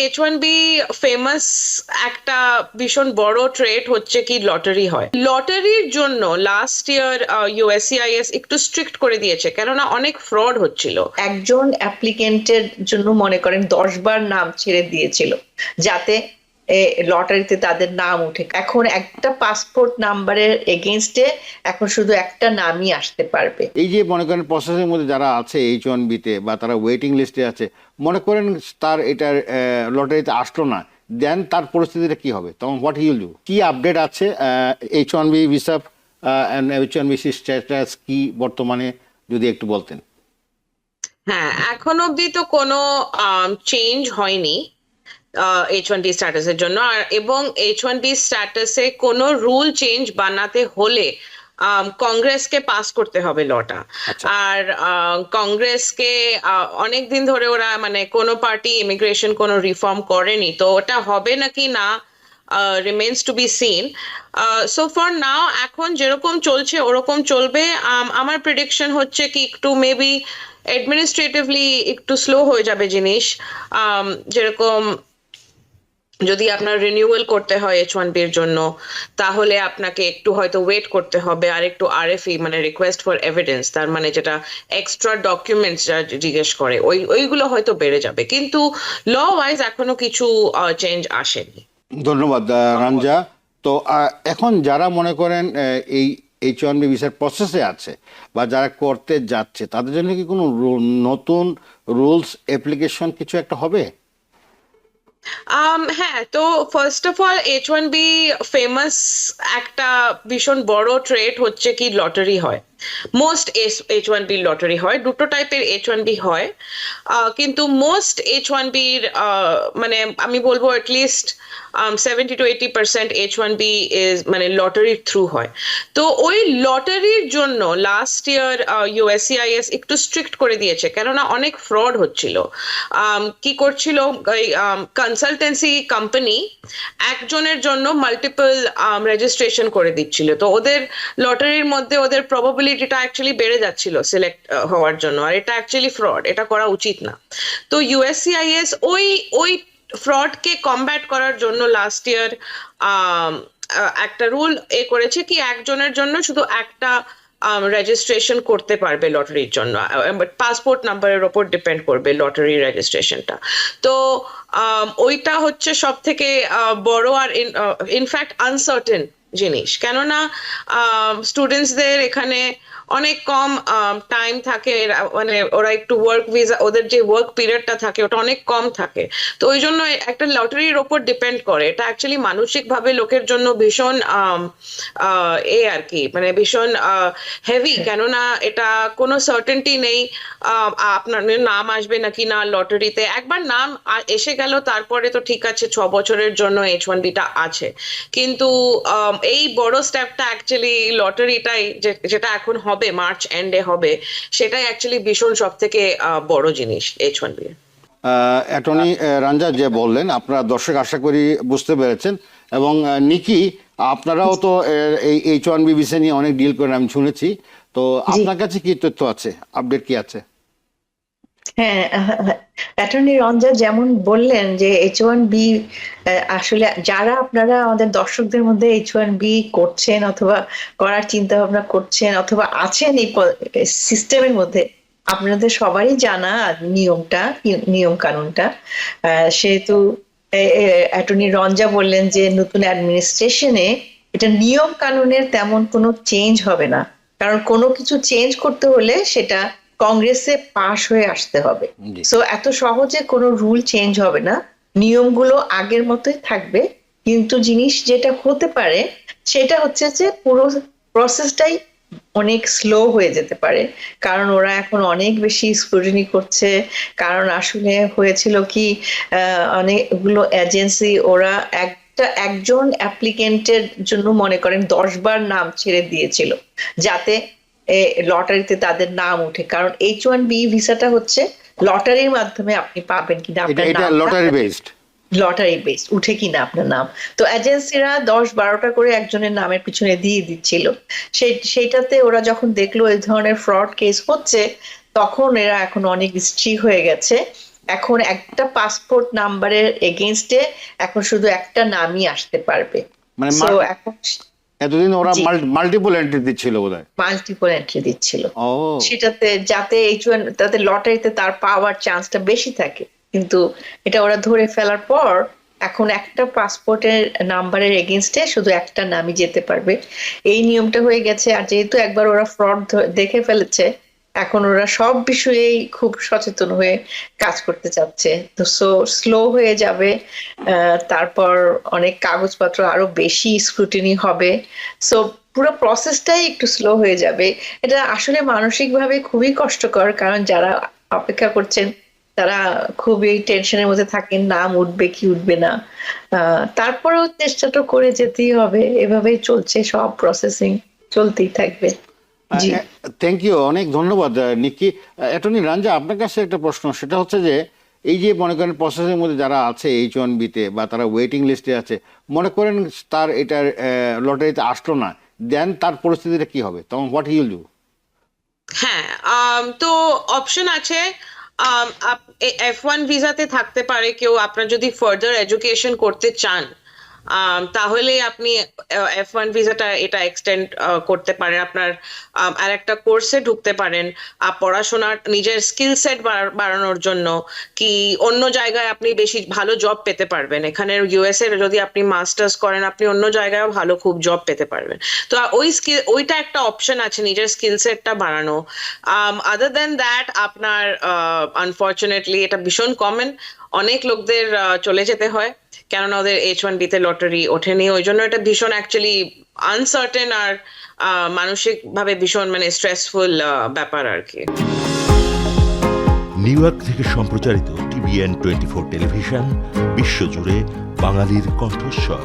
H one B famous একটা ভীষণ বড় ট্রেড হচ্ছে কি লটারি হয়। লটারির জন্য লাস্ট ইয়ার ইউএসসিআইএস একটু স্ট্রিক্ট করে দিয়েছে, কেননা অনেক ফ্রড হচ্ছিল। একজন অ্যাপ্লিকেন্টের জন্য মনে করেন দশ বার নাম ছেড়ে দিয়েছিল, যাতে লটারিতে তাদের নাম উঠে এখন একটা পাসপোর্ট নাম্বারের এগেনস্টে এখন শুধু একটা নামই আসতে পারবে। এই যে মনে করেন প্রসেসের মধ্যে যারা আছে এইচ ওয়ান বিতে বা তারা ওয়েটিং লিস্টে আছে মনে করেন তার এটার লটারিতে আসলো না দেন তার পরিস্থিতিটা কি হবে? তখন হোয়াট ইউল ডু কি আপডেট আছে H one B visa H one B status কি বর্তমানে যদি একটু বলতেন? হ্যাঁ এখন অবধি তো কোনো চেঞ্জ হয়নি। এইচ ওয়ান স্ট্যাটাসের জন্য। আর এবং এইচ ওয়ান বি স্ট্যাটাসে কোনো রুল চেঞ্জ বানাতে হলে কংগ্রেসকে পাস করতে হবে লটা আচ্ছা। আর কংগ্রেসকে অনেক দিন ধরে ওরা মানে কোনো পার্টি ইমিগ্রেশন কোনো রিফর্ম করেনি। তো ওটা হবে নাকি না remains to be seen so for now এখন যেরকম চলছে ওরকম চলবে। আমার প্রেডিকশন হচ্ছে কি একটু মেবি অ্যাডমিনিস্ট্রেটিভলি একটু স্লো হয়ে যাবে জিনিস। যেরকম যদি আপনার রিনিউয়াল করতে হয় এইচ ওয়ান বির জন্য তাহলে আপনাকে একটু হয়তো ওয়েট করতে হবে আর একটু আরএফই মানে রিকোয়েস্ট ফর এভিডেন্স তার মানে যেটা এক্সট্রা ডকুমেন্টস যা জিজ্ঞেস করে ওই ওইগুলো হয়তো বেড়ে যাবে। কিন্তু ল ওয়াইজ এখনও কিছু চেঞ্জ আসেনি। ধন্যবাদ রামজা তো এখন যারা মনে করেন এই এইচ ওয়ান বি ভিসার প্রসেসে আছে বা যারা করতে যাচ্ছে তাদের জন্য কি কোনো নতুন রুলস অ্যাপ্লিকেশন কিছু একটা হবে? হ্যাঁ তো first of all H one B famous একটা ভীষণ বড় ট্রেড হচ্ছে কি লটারি হয়। Most H one B lottery হয় দুটো টাইপের এইচ ওয়ান বি হয়। কিন্তু মোস্ট এইচ ওয়ান বির মানে আমি বলব at least seventy two eighty percent H one B is মানে লটারির থ্রু হয়। তো ওই লটারির জন্য লাস্ট ইয়ার ইউএসসিআইএস একটু স্ট্রিক্ট করে দিয়েছে কেননা অনেক ফ্রড হচ্ছিল। আম, কি করছিল? কনসালটেন্সি কোম্পানি একজনের জন্য মাল্টিপল রেজিস্ট্রেশন করে দিচ্ছিল। তো ওদের লটারির মধ্যে ওদের প্রবাবিলিটিটা অ্যাকচুয়ালি বেড়ে যাচ্ছিল সিলেক্ট হওয়ার জন্য। আর এটা অ্যাকচুয়ালি ফ্রড এটা করা উচিত না। তো ইউএসসিআইএস ওই ওই ফ্রডকে কমব্যাট করার জন্য লাস্ট ইয়ার একটা রুল এ করেছে কি একজনের জন্য শুধু একটা রেজিস্ট্রেশন করতে পারবে লটারির জন্য। পাসপোর্ট নাম্বারের ওপর ডিপেন্ড করবে লটারি রেজিস্ট্রেশনটা তো ওইটা হচ্ছে সব থেকে বড় আর ইনফ্যাক্ট আনসার্টেন জিনিস। কেননা স্টুডেন্টসদের এখানে অনেক কম টাইম থাকে মানে ওরা একটু ওয়ার্ক ভিসা ওদের যে ওয়ার্ক পিরিয়ডটা থাকে ওটা অনেক কম থাকে। তো ওই জন্য একটা লটারির ওপর ডিপেন্ড করে। এটা অ্যাকচুয়ালি মানসিকভাবে লোকের জন্য ভীষণ এ আর কি মানে ভীষণ হেভি কেননা এটা কোনো সার্টেনটি নেই আপনার নাম আসবে নাকি না লটারিতে একবার নাম এসে গেল তারপরে তো ঠিক আছে ছ বছরের জন্য এইচ ওয়ান বিটা আছে। কিন্তু এই বড় স্টেপটা অ্যাকচুয়ালি লটারিটাই যেটা এখন হবে মার্চ এন্ডে হবে সেটাই অ্যাকচুয়ালি ভীষণ সব থেকে বড় জিনিস এইচ ওয়ান বি অ্যাটর্নি রাঞ্জা যে বললেন আপনারা দর্শক আশা করি বুঝতে পেরেছেন। এবং নিকি আপনারাও তো এই এইচ ওয়ান বি ভিসা নিয়ে অনেক ডিল করেন আমি শুনেছি। তো আপনার কাছে কি তথ্য আছে? আপডেট কি আছে? হ্যাঁ অ্যাটর্নি রঞ্জা যেমন বললেন যে এইচ ওয়ান বি আসলে যারা আপনারা আমাদের দর্শকদের মধ্যে এইচ ওয়ান বি করছেন অথবা করার চিন্তা ভাবনা করছেন অথবা আছেন এই সিস্টেমের মধ্যে, আপনাদের সবারই জানা নিয়মটা নিয়ম কানুনটা সেহেতু অ্যাটর্নি রঞ্জা বললেন যে নতুন অ্যাডমিনিস্ট্রেশনে এটা নিয়ম কানুনের তেমন কোনো চেঞ্জ হবে না। কারণ কোনো কিছু চেঞ্জ করতে হলে সেটা কংগ্রেসে পাশ হয়ে আসতে হবে। সো এত সহজে কোনো রুল চেঞ্জ হবে না। নিয়মগুলো আগের মতোই থাকবে। কিন্তু জিনিস যেটা হতে পারে সেটা হচ্ছে যে পুরো প্রসেসটাই অনেক স্লো হয়ে যেতে পারে। কারণ ওরা এখন অনেক বেশি স্ক্রুটিনি করছে। কারণ আসলে হয়েছিল কি অনেকগুলো এজেন্সি ওরা একটা একজন অ্যাপ্লিকেন্টের জন্য মনে করেন দশ বার নাম ছেড়ে দিয়েছিল। যাতে লটারিতে তাদের নাম উঠে কারণ এইচ ওয়ান বি ভিসাটা হচ্ছে লটারির মাধ্যমে আপনি পাবেন কিনা এটা আপনার এটা লটারি বেসড লটারি বেস উঠে কিনা আপনার নাম। তো এজেন্সিরা দশ বারোটা করে একজনের নামের পিছনে দিয়ে দিচ্ছিল। সেই সেইটাতে ওরা যখন দেখল এই ধরনের ফ্রড কেস হচ্ছে তখন এরা এখন অনেক স্ট্রিক হয়ে গেছে। এখন একটা পাসপোর্ট নাম্বারের এগেনস্টে এখন শুধু একটা নামই আসতে পারবে। মানে এখন এতদিন ওরা মাল্টিপল এন্ট্রি দিচ্ছিল বোধহয়। মাল্টিপল এন্ট্রি দিচ্ছিল। সেটাতে যাতে এইচ ওয়ান তাতে লটারিতে তার পাওয়ার চান্সটা বেশি থাকে। কিন্তু এটা ওরা ধরে ফেলার পর এখন একটা পাসপোর্টের নাম্বারের এগেনস্টে শুধু একটা নামই যেতে পারবে। এই নিয়মটা হয়ে গেছে। আর যেহেতু একবার ওরা ফ্রড দেখে ফেলেছে এখন ওরা সব বিষয়েই খুব সচেতন হয়ে কাজ করতে চাচ্ছে। তো সো স্লো হয়ে যাবে। তারপর অনেক কাগজপত্র আরও বেশি স্ক্রুটিনি হবে। সো পুরো প্রসেসটাই একটু স্লো হয়ে যাবে। এটা আসলে মানসিকভাবে খুবই কষ্টকর কারণ যারা অপেক্ষা করছেন, তারা খুবই টেনশনের মধ্যে থাকেন, নাম উঠবে কি উঠবে না। তারপরেও তো করে যেতেই হবে। এভাবেই চলছে সব প্রসেসিং চলতেই থাকবে। থ্যাংক ইউ অনেক ধন্যবাদ নিকি। অ্যাটর্নি রাঞ্জা আপনার কাছে একটা প্রশ্ন সেটা হচ্ছে যে এই যে মনে করেন প্রসেসের মধ্যে যারা আছে এইচ ওয়ান বিতে বা তারা ওয়েটিং লিস্টে আছে মনে করেন তার এটার লটারিতে আসলো না দেন তার পরিস্থিতিটা কি হবে? তখন হোয়াট ইউল ডু হ্যাঁ তো অপশন আছে এফ ওয়ান ভিসাতে থাকতে পারে কেউ আপনার যদি ফার্দার এডুকেশন করতে চান তাহলে আপনি এফ ওয়ান ভিসাটা এটা এক্সটেন্ড করতে পারেন। আপনার আর একটা কোর্সে ঢুকতে পারেন আর পড়াশোনার, নিজের স্কিল সেট বাড়ানোর জন্য। কি অন্য জায়গায় আপনি বেশি ভালো জব পেতে পারবেন। এখানে ইউএস এর যদি আপনি মাস্টার্স করেন, আপনি অন্য জায়গায়ও ভালো খুব জব পেতে পারবেন। তো ওই স্কিল ওইটা একটা অপশন আছে নিজের স্কিল সেটটা বাড়ানো। আদার দেন দ্যাট আপনার আনফর্চুনেটলি এটা ভীষণ কমন অনেক লোকদের চলে যেতে হয়। কেননা ওদের এইচ ওয়ান বিতে লটারি ওঠেনি। ওই জন্য এটা ভীষণ অ্যাকচুয়ালি আনসার্টেন আর মানসিকভাবে ভীষণ মানে স্ট্রেসফুল ব্যাপার আর কি। নিউ ইয়র্ক থেকে সম্প্রচারিত টিভিএন টোয়েন্টি ফোর টেলিভিশন বিশ্বজুড়ে বাঙালির কণ্ঠস্বর।